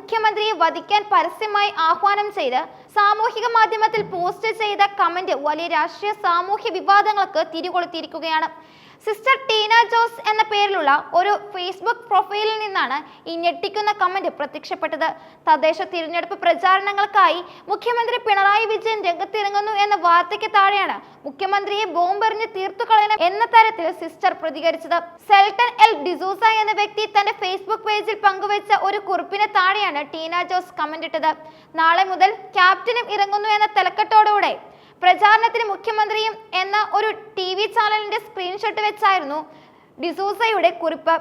മുഖ്യമന്ത്രിയെ വധിക്കാൻ പരസ്യമായി ആഹ്വാനം ചെയ്ത് സാമൂഹിക മാധ്യമത്തിൽ പോസ്റ്റ് ചെയ്ത കമന്റ് വലിയ രാഷ്ട്രീയ സാമൂഹ്യ വിവാദങ്ങൾക്ക് തിരികൊളുത്തിയിരിക്കുകയാണ്. സിസ്റ്റർ ടീന ജോസ് എന്ന പേരിലുള്ള ഒരു ഫേസ്ബുക്ക് പ്രൊഫൈലിൽ നിന്നാണ് ഈ ഞെട്ടിക്കുന്ന കമന്റ് പ്രത്യക്ഷപ്പെട്ടത്. തദ്ദേശ തിരഞ്ഞെടുപ്പ് പ്രചാരണങ്ങൾക്കായി മുഖ്യമന്ത്രി പിണറായി വിജയൻ രംഗത്തിറങ്ങുന്നു എന്ന വാർത്തയ്ക്ക് താഴെയാണ് മുഖ്യമന്ത്രിയെ ബോംബെറിഞ്ഞ് തീർത്തു കളയണം എന്ന തരത്തിൽ സിസ്റ്റർ പ്രതികരിച്ചത്. സെൽട്ടൻ എൽ ഡിസൂസ എന്ന വ്യക്തി തന്റെ ഫേസ്ബുക്ക് പേജിൽ പങ്കുവച്ച ഒരു കുറിപ്പിന് താഴെയാണ് ടീന ജോസ് കമന്റ് ഇട്ടത്. നാളെ മുതൽ ക്യാപ്റ്റനും ഇറങ്ങുന്നു എന്ന തലക്കെട്ടോടുകൂടെ പ്രചാരണത്തിന് മുഖ്യമന്ത്രിയും എന്ന ഒരു ടി വി ചാനലിന്റെ സ്ക്രീൻഷോട്ട് വെച്ചായിരുന്നു ഡിസൂസയുടെ കുറിപ്പ്.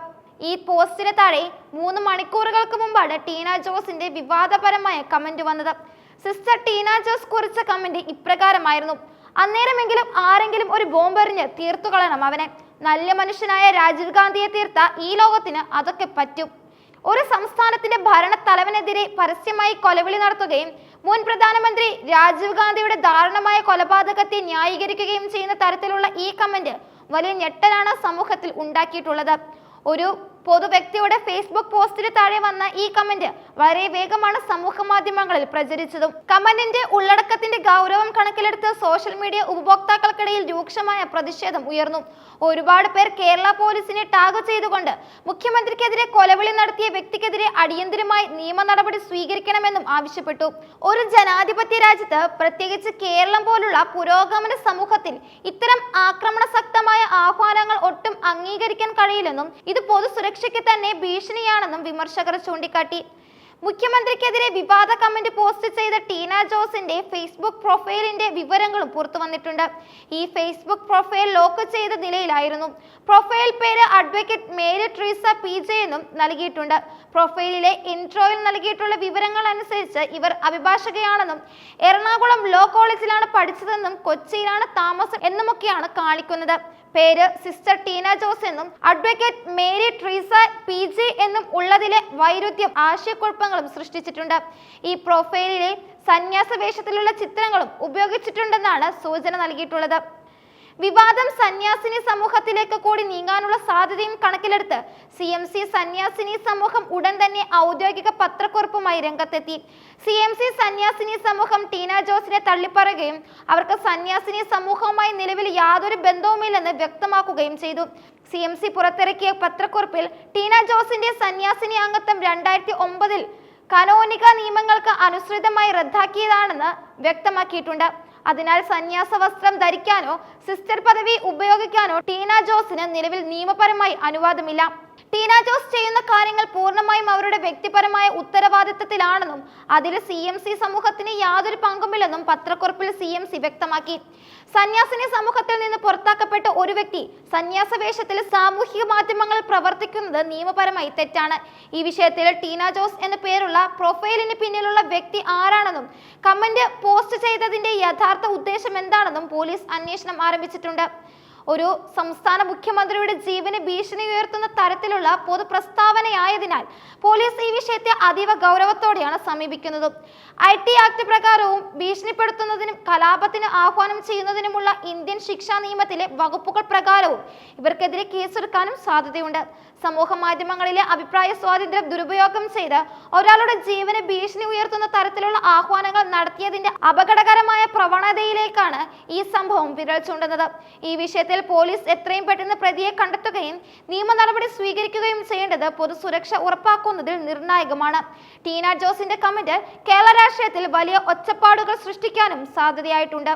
ഈ പോസ്റ്റിന് താഴെ മൂന്ന് മണിക്കൂറുകൾക്ക് മുമ്പാണ് ടീന ജോസിന്റെ വിവാദപരമായ കമന്റ് വന്നത്. സിസ്റ്റർ ടീന ജോസ് കുറിച്ച കമന്റ് ഇപ്രകാരമായിരുന്നു. അന്നേരമെങ്കിലും ആരെങ്കിലും ഒരു ബോംബെറിഞ്ഞ് തീർത്തു കളയണം അവനെ. നല്ല മനുഷ്യനായ രാജീവ് ഗാന്ധിയെ തീർത്ത ഈ ലോകത്തിന് അതൊക്കെ പറ്റും. ഒരു സംസ്ഥാനത്തിന്റെ ഭരണത്തലവനെതിരെ പരസ്യമായി കൊലവിളി നടത്തുകയും മുൻ പ്രധാനമന്ത്രി രാജീവ് ഗാന്ധിയുടെ ദാരുണമായ കൊലപാതകത്തെ ന്യായീകരിക്കുകയും ചെയ്യുന്ന തരത്തിലുള്ള ഈ കമന്റ് വലിയ ഞെട്ടലാണ് സമൂഹത്തിൽ ഉണ്ടാക്കിയിട്ടുള്ളത്. ഒരു പൊതു വ്യക്തിയുടെ ഫേസ്ബുക്ക് പോസ്റ്റിന് താഴെ വന്ന ഈ കമന്റ് വളരെ വേഗമാണ് സമൂഹ മാധ്യമങ്ങളിൽ പ്രചരിച്ചതും. കമന്റിന്റെ ഉള്ളടക്കത്തിന്റെ ഗൗരവം കണക്കിലെടുത്ത് സോഷ്യൽ മീഡിയ ഉപഭോക്താക്കൾക്കിടയിൽ രൂക്ഷമായ പ്രതിഷേധം ഉയർന്നു. ഒരുപാട് പേർ കേരള പോലീസിനെ ടാഗ് ചെയ്തുകൊണ്ട് മുഖ്യമന്ത്രിക്കെതിരെ കൊലവിളി നടത്തിയ വ്യക്തിക്കെതിരെ അടിയന്തരമായി നിയമ നടപടി സ്വീകരിക്കണമെന്നും ആവശ്യപ്പെട്ടു. ഒരു ജനാധിപത്യ രാജ്യത്ത് പ്രത്യേകിച്ച് കേരളം പോലുള്ള പുരോഗമന സമൂഹത്തിൽ ഇത്തരം ആക്രമണസക്തമായ ആഹ്വാനങ്ങൾ ഒട്ടും അംഗീകരിക്കാൻ കഴിയില്ലെന്നും ഇത് പൊതുസുരക്ഷയ്ക്ക് തന്നെ ഭീഷണിയാണെന്നും വിമർശകർ ചൂണ്ടിക്കാട്ടി. മുഖ്യമന്ത്രിക്കെതിരെ വിവാദ കമന്റ് പോസ്റ്റ് ചെയ്ത ടീന ജോസിന്റെ ഫേസ്ബുക്ക് പ്രൊഫൈലിന്റെ വിവരങ്ങളും പുറത്തു വന്നിട്ടുണ്ട് ഈ ഫേസ്ബുക്ക് പ്രൊഫൈൽ ലോക്ക് ചെയ്ത നിലയിലായിരുന്നു. പ്രൊഫൈൽ പേര് advocate Mary Treesa P J എന്നും നൽകിയിട്ടുണ്ട്. പ്രൊഫൈലിലെ ഇൻട്രോയിൽ നൽകിയിട്ടുള്ള വിവരങ്ങൾ അനുസരിച്ച് ഇവർ അഭിഭാഷകയാണെന്നും എറണാകുളം ലോ കോളേജിലാണ് പഠിച്ചതെന്നും കൊച്ചിയിലാണ് താമസം എന്നുമൊക്കെയാണ് കാണിക്കുന്നത്. പേര് സിസ്റ്റർ ടീന ജോസ് എന്നും advocate Mary Treesa P J എന്നും ഉള്ളതിലെ വൈരുദ്ധ്യം ആശയക്കുഴപ്പങ്ങളും സൃഷ്ടിച്ചിട്ടുണ്ട്. ഈ പ്രൊഫൈലിലെ സന്യാസ വേഷത്തിലുള്ള ചിത്രങ്ങളും ഉപയോഗിച്ചിട്ടുണ്ടെന്നാണ് സൂചന നൽകിയിട്ടുള്ളത്. വിവാദം സന്യാസിനി സമൂഹത്തിലേക്ക് കൂടി നീങ്ങാനുള്ള സാധ്യതയും കണക്കിലെടുത്ത് സി എം സി സന്യാസിനി സമൂഹം ഉടൻ തന്നെ ഔദ്യോഗിക പത്രക്കുറിപ്പുമായി രംഗത്തെത്തി. സി എം സി സന്യാസിനി സമൂഹം ടീന ജോസിനെ തള്ളിപ്പറയുകയും അവർക്ക് സന്യാസിനി സമൂഹവുമായി നിലവിൽ യാതൊരു ബന്ധവുമില്ലെന്ന് വ്യക്തമാക്കുകയും ചെയ്തു. സി എം സി പുറത്തിറക്കിയ പത്രക്കുറിപ്പിൽ ടീന ജോസിന്റെ സന്യാസിനി അംഗത്വം രണ്ടായിരത്തി ഒമ്പതിൽ കനോനിക നിയമങ്ങൾക്ക് അനുസൃതമായി റദ്ദാക്കിയതാണെന്ന് വ്യക്തമാക്കിയിട്ടുണ്ട്. അതിനാൽ സന്യാസ വസ്ത്രം ധരിക്കാനോ സിസ്റ്റർ പദവി ഉപയോഗിക്കാനോ ടീന ജോസിന് നിലവിൽ നിയമപരമായി അനുവാദമില്ല. ടീന ജോസ് ചെയ്യുന്ന കാര്യങ്ങൾ പൂർണമായും അവരുടെ വ്യക്തിപരമായ ഉത്തരവാദിത്തത്തിലാണെന്നും അതിൽ സി എം സി സമൂഹത്തിന് യാതൊരു പങ്കുമില്ലെന്നും പത്രക്കുറിപ്പിൽ സി എം സി വ്യക്തമാക്കി. സന്യാസിനി സമൂഹത്തിൽ നിന്ന് പുറത്താക്കപ്പെട്ട ഒരു വ്യക്തി സന്യാസ വേഷത്തിൽ സാമൂഹിക മാധ്യമങ്ങളിൽ പ്രവർത്തിക്കുന്നത് നിയമപരമായി തെറ്റാണ്. ഈ വിഷയത്തിൽ ടീന ജോസ് എന്ന പേരുള്ള പ്രൊഫൈലിന് പിന്നിലുള്ള വ്യക്തി ആരാണെന്നും കമന്റ് പോസ്റ്റ് ചെയ്തതിന്റെ യഥാർത്ഥ ഉദ്ദേശം എന്താണെന്നും പോലീസ് അന്വേഷണം ആരംഭിച്ചിട്ടുണ്ട്. ഒരു സംസ്ഥാന മുഖ്യമന്ത്രിയുടെ ജീവന് ഭീഷണി ഉയർത്തുന്ന തരത്തിലുള്ള പൊതു പ്രസ്താവനയായതിനാൽ പോലീസ് ഈ വിഷയത്തെ അതീവ ഗൗരവത്തോടെയാണ് സമീപിക്കുന്നത്. ഐ ടി ആക്ട് പ്രകാരവും ഭീഷണിപ്പെടുത്തുന്നതിനും കലാപത്തിന് ആഹ്വാനം ചെയ്യുന്നതിനുമുള്ള ഇന്ത്യൻ ശിക്ഷാ നിയമത്തിലെ വകുപ്പുകൾ പ്രകാരവും ഇവർക്കെതിരെ കേസെടുക്കാനും സാധ്യതയുണ്ട്. സമൂഹ മാധ്യമങ്ങളിലെ അഭിപ്രായ സ്വാതന്ത്ര്യം ദുരുപയോഗം ചെയ്ത് ഒരാളുടെ ജീവന് ഭീഷണി ഉയർത്തുന്ന തരത്തിലുള്ള ആഹ്വാനങ്ങൾ നടത്തിയതിന്റെ അപകടകരമായ പ്രവണതയിലേക്കാണ് ഈ സംഭവം വിരൽ ചൂണ്ടുന്നത്. ഈ വിഷയത്തിൽ പോലീസ് എത്രയും പെട്ടെന്ന് പ്രതിയെ കണ്ടെത്തുകയും നിയമ നടപടി സ്വീകരിക്കുകയും ചെയ്യേണ്ടത് പൊതുസുരക്ഷ ഉറപ്പാക്കുന്നതിൽ നിർണായകമാണ്. ടീന ജോസിന്റെ കമന്റ് കേരള രാഷ്ട്രീയത്തിൽ വലിയ ഒച്ചപ്പാടുകൾ സൃഷ്ടിക്കാനും സാധ്യതയായിട്ടുണ്ട്.